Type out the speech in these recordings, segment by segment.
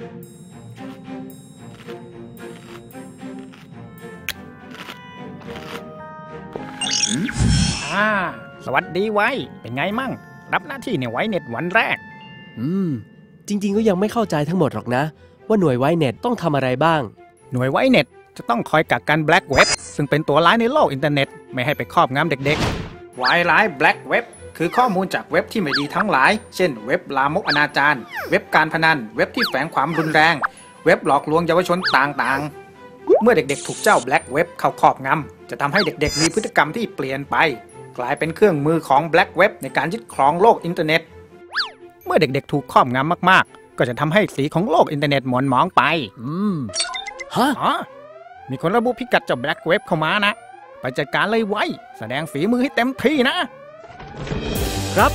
อ่า สวัสดีไว้ เป็นไงมั่ง รับหน้าที่ในไว้เน็ตวันแรก อืม จริง ๆ ก็ยังไม่เข้าใจทั้งหมดหรอกนะ ว่าหน่วยไวเน็ตต้องทำอะไรบ้าง หน่วยไว้เน็ตจะต้องคอยกักกันแบล็กเว็บซึ่งเป็นตัวร้ายในโลกอินเทอร์เน็ต ไม่ให้ไปครอบงำเด็กๆไวร้ายแบล็กเว็บ คือข้อมูลจากเว็บที่ไม่ดีทั้งหลาย เช่น เว็บลามกอนาจารเว็บการพนัน เว็บที่แฝงความรุนแรง เว็บหลอกลวงเยาวชนต่างๆ เมื่อเด็กๆ ถูกเจ้าแบล็กเว็บเข้าครอบงำจะทำให้เด็กๆ มีพฤติกรรมที่เปลี่ยนไป กลายเป็นเครื่องมือของแบล็กเว็บในการยึดครองโลกอินเทอร์เน็ต เมื่อเด็กๆ ถูกครอบงำมากๆ ก็จะทำให้สีของโลกอินเทอร์เน็ตหมองหมองไป อืมฮะอ๋อมีคนระบุพิกัดเจ้าแบล็กเว็บเข้ามานะ ไปจัดการเลยไว้ แสดงฝีมือให้เต็มที่นะ ครับ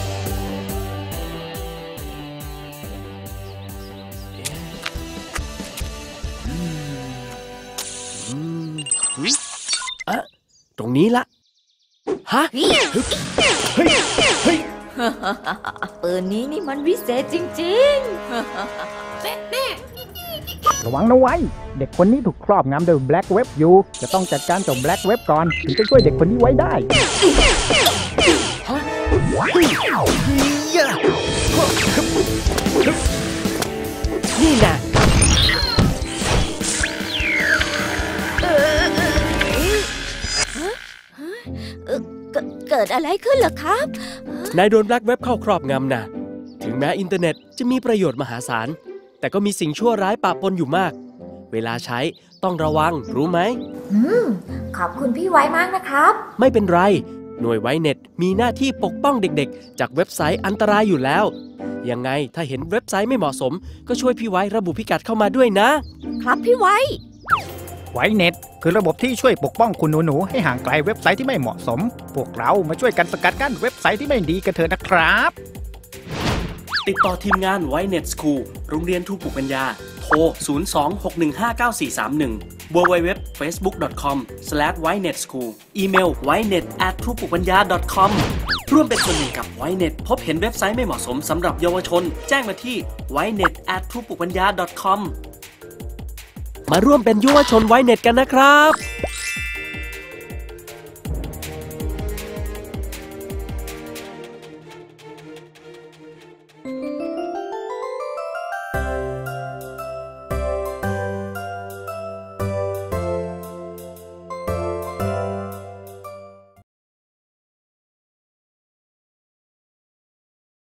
อืมอืมหึอะตรงนี้ละ ฮะปืนนี้นี่มันวิเศษจริงระวังนะไว้ เด็กคนนี้ถูกครอบงำโดยแบล็กเว็บอยู่ จะต้องจัดการเจ้าแบล็กเว็บก่อน ถึงจะช่วยเด็กคนนี้ไว้ได้ นี่นะๆเกิดเกิดอะไรขึ้นเหรอครับ นายโดนแบล็กเว็บเข้าครอบงำนะถึงแม้อินเทอร์เน็ตจะมีประโยชน์มหาศาล แต่ก็มีสิ่งชั่วร้ายปะปนอยู่มาก เวลาใช้ต้องระวังรู้ไหมอืมขอบคุณพี่ไว้มากนะครับ ไม่เป็นไร หน่วยไวเน็ตมีหน้าที่ปกป้องเด็กๆ จากเว็บไซต์อันตรายอยู่แล้ว ยังไงถ้าเห็นเว็บไซต์ไม่เหมาะสม ก็ช่วยพี่ไว้ระบุพิกัดเข้ามาด้วยนะ ครับพี่ไว้ ไว้เน็ตคือระบบที่ช่วยปกป้องคุณหนูๆให้ห่างไกลเว็บไซต์ที่ไม่เหมาะสม พวกเรามาช่วยกันสกัดกั้นเว็บไซต์ที่ไม่ดีกันเถอะนะครับ ติดต่อทีมงานไวเน็ตสคูลโรงเรียนทูปลูกปัญญาโทร 02-615-9431 www.facebook.com/ynetschool อีเมล ynet@trupubunya. .com ร่วมเป็นส่วนหนึ่งกับ ynet พบเห็นเว็บไซต์ไม่เหมาะสมสำหรับเยาวชน แจ้งมาที่ ynet@trupubunya. .com มาร่วมเป็นเยาวชนไวเน็ตกันนะครับうん。